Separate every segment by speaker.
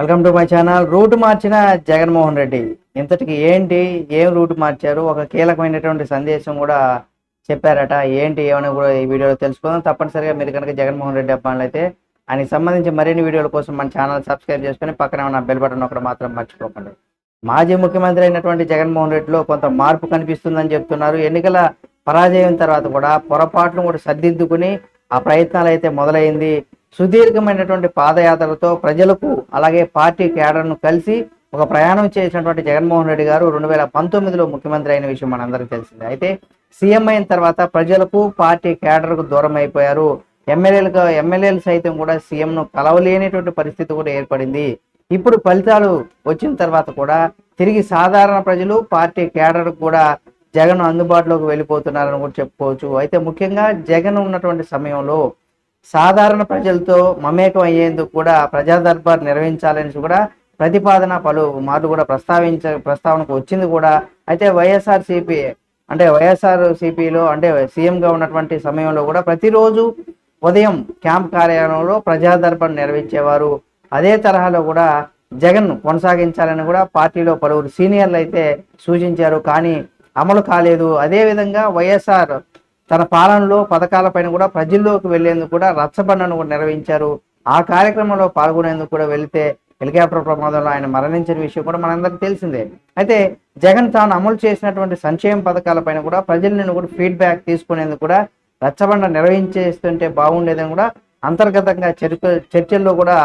Speaker 1: Welcome to my channel. Route మార్చిన జగన్మోహన్ రెడ్డి. ఇంతటికి ఏంటి ఏం రూట్ మార్చారు? ఒక కీలకమైనటువంటి సందేశం కూడా చెప్పారట. ఏంటి ఏమైనా కూడా ఈ వీడియోలో తెలుసుకుందాం. తప్పనిసరిగా మీరు కనుక జగన్మోహన్ రెడ్డి అబ్బాయిలైతే ఆయనకి సంబంధించి మరిన్ని వీడియోల కోసం మన ఛానల్ సబ్స్క్రైబ్ చేసుకొని పక్కనే ఉన్న బెల్ బటన్ ఒకటి మాత్రం మర్చిపోకండి. మాజీ ముఖ్యమంత్రి అయినటువంటి జగన్మోహన్ రెడ్డిలో కొంత మార్పు కనిపిస్తుందని చెప్తున్నారు. ఎన్నికల పరాజయం తర్వాత కూడా పొరపాట్లను కూడా సర్దిద్దుకుని ఆ ప్రయత్నాలు అయితే మొదలైంది. సుదీర్ఘమైనటువంటి పాదయాత్రలతో ప్రజలకు అలాగే పార్టీ కేడర్ను కలిసి ఒక ప్రయాణం చేసినటువంటి జగన్మోహన్ రెడ్డి గారు రెండు వేల పంతొమ్మిదిలో ముఖ్యమంత్రి అయిన విషయం మనందరికీ తెలిసిందే. అయితే సీఎం అయిన తర్వాత ప్రజలకు పార్టీ కేడర్కు దూరం అయిపోయారు. ఎమ్మెల్యేలకు ఎమ్మెల్యేలు సైతం కూడా సీఎంను కలవలేనిటువంటి పరిస్థితి కూడా ఏర్పడింది. ఇప్పుడు ఫలితాలు వచ్చిన తర్వాత కూడా తిరిగి సాధారణ ప్రజలు పార్టీ కేడర్ కూడా జగన్ అందుబాటులోకి వెళ్ళిపోతున్నారని కూడా చెప్పుకోవచ్చు. అయితే ముఖ్యంగా జగన్ ఉన్నటువంటి సమయంలో సాధారణ ప్రజలతో మమేకం అయ్యేందుకు కూడా ప్రజా దర్బార్ నిర్వహించాలని కూడా ప్రతిపాదన పలు మార్లు కూడా ప్రస్తావించ ప్రస్తావనకు వచ్చింది కూడా. అయితే వైఎస్ఆర్ సిపి అంటే వైఎస్ఆర్ సిపిలో అంటే సీఎంగా ఉన్నటువంటి సమయంలో కూడా ప్రతిరోజు ఉదయం క్యాంప్ కార్యాలయంలో ప్రజా దర్బార్ నిర్వహించేవారు. అదే తరహాలో కూడా జగన్ కొనసాగించాలని కూడా పార్టీలో పలువురు సీనియర్లు అయితే సూచించారు. కానీ అమలు కాలేదు. అదేవిధంగా వైఎస్ఆర్ తన పాలనలో పథకాలపైన కూడా ప్రజల్లోకి వెళ్ళేందుకు కూడా రచ్చబండను కూడా నిర్వహించారు. ఆ కార్యక్రమంలో పాల్గొనేందుకు కూడా వెళితే హెలికాప్టర్ ప్రమాదంలో ఆయన మరణించిన విషయం కూడా మనందరికీ తెలిసిందే. అయితే జగన్ తాను అమలు చేసినటువంటి సంక్షేమ పథకాలపైన కూడా ప్రజల నుండి కూడా ఫీడ్బ్యాక్ తీసుకునేందుకు కూడా రచ్చబండ నిర్వహించేస్తుంటే బాగుండేదని కూడా అంతర్గతంగా చర్చ చర్చల్లో కూడా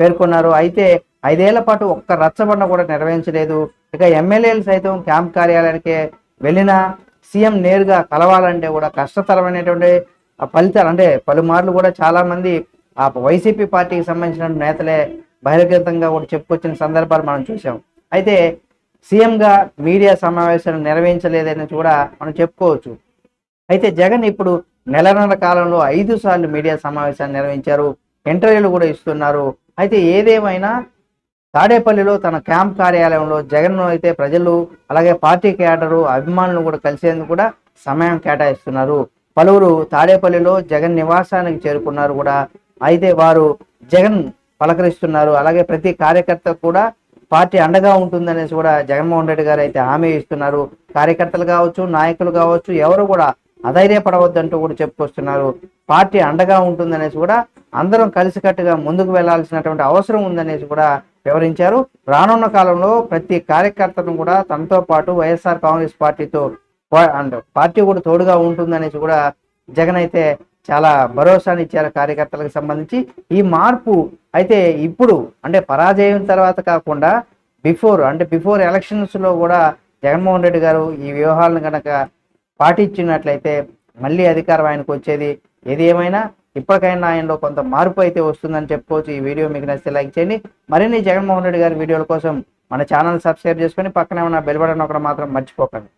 Speaker 1: పేర్కొన్నారు. అయితే ఐదేళ్ళ పాటు ఒక్క రచ్చబండ కూడా నిర్వహించలేదు. ఇక ఎమ్మెల్యేలు సైతం క్యాంప్ కార్యాలయానికి వెళ్ళినా సీఎం నేరుగా కలవాలంటే కూడా కష్టతరమైనటువంటి ఆ ఫలితాలు అంటే పలుమార్లు కూడా చాలా మంది ఆ వైసీపీ పార్టీకి సంబంధించిన నేతలే బహిర్గతంగా కూడా చెప్పుకొచ్చిన సందర్భాలు మనం చూసాం అయితే సీఎంగా మీడియా సమావేశాలు నిర్వహించలేదని కూడా మనం చెప్పుకోవచ్చు. అయితే జగన్ ఇప్పుడు నెలన్నర కాలంలో ఐదు సార్లు మీడియా సమావేశాలు నిర్వహించారు ఇంటర్వ్యూలు కూడా ఇస్తున్నారు. అయితే ఏదేమైనా తాడేపల్లిలో తన క్యాంప్ కార్యాలయంలో జగన్ అయితే ప్రజలు అలాగే పార్టీ క్యాడరు అభిమానులు కూడా కలిసేందుకు కూడా సమయం కేటాయిస్తున్నారు. పలువురు తాడేపల్లిలో జగన్ నివాసానికి చేరుకున్నారు కూడా. అయితే వారు జగన్ పలకరిస్తున్నారు. అలాగే ప్రతి కార్యకర్త కూడా పార్టీ అండగా ఉంటుందనేసి కూడా జగన్మోహన్ రెడ్డి గారు అయితే హామీ ఇస్తున్నారు. కార్యకర్తలు కావచ్చు నాయకులు కావచ్చు ఎవరు కూడా అధైర్యపడవద్దంటూ కూడా చెప్పుకొస్తున్నారు. పార్టీ అండగా ఉంటుందనేసి కూడా అందరం కలిసికట్టుగా ముందుకు వెళ్ళాల్సినటువంటి అవసరం ఉందనేసి కూడా వివరించారు. రానున్న కాలంలో ప్రతి కార్యకర్తను కూడా తనతో పాటు వైఎస్ఆర్ కాంగ్రెస్ పార్టీతో పా- అండ్ పార్టీ కూడా తోడుగా ఉంటుందనేసి కూడా జగన్ అయితే చాలా భరోసాని ఇచ్చారు కార్యకర్తలకు సంబంధించి. ఈ మార్పు అయితే ఇప్పుడు అంటే పరాజయం తర్వాత కాకుండా బిఫోర్ అంటే బిఫోర్ ఎలక్షన్స్లో కూడా జగన్మోహన్ రెడ్డి గారు ఈ వ్యూహాలను కనుక పాటించినట్లయితే మళ్ళీ అధికారం ఆయనకు వచ్చేది. ఏది ఏమైనా ఇప్పటికైనా ఆయనలో కొంత మార్పు అయితే వస్తుందని చెప్పుకోవచ్చు. ఈ వీడియో మీకు నచ్చితే లైక్ చేయండి. మరిన్ని జగన్మోహన్ రెడ్డి గారి వీడియోల కోసం మన ఛానల్ సబ్స్క్రైబ్ చేసుకొని పక్కనే ఉన్న బెల్ బటన్ ఒకటి మాత్రం మర్చిపోకండి.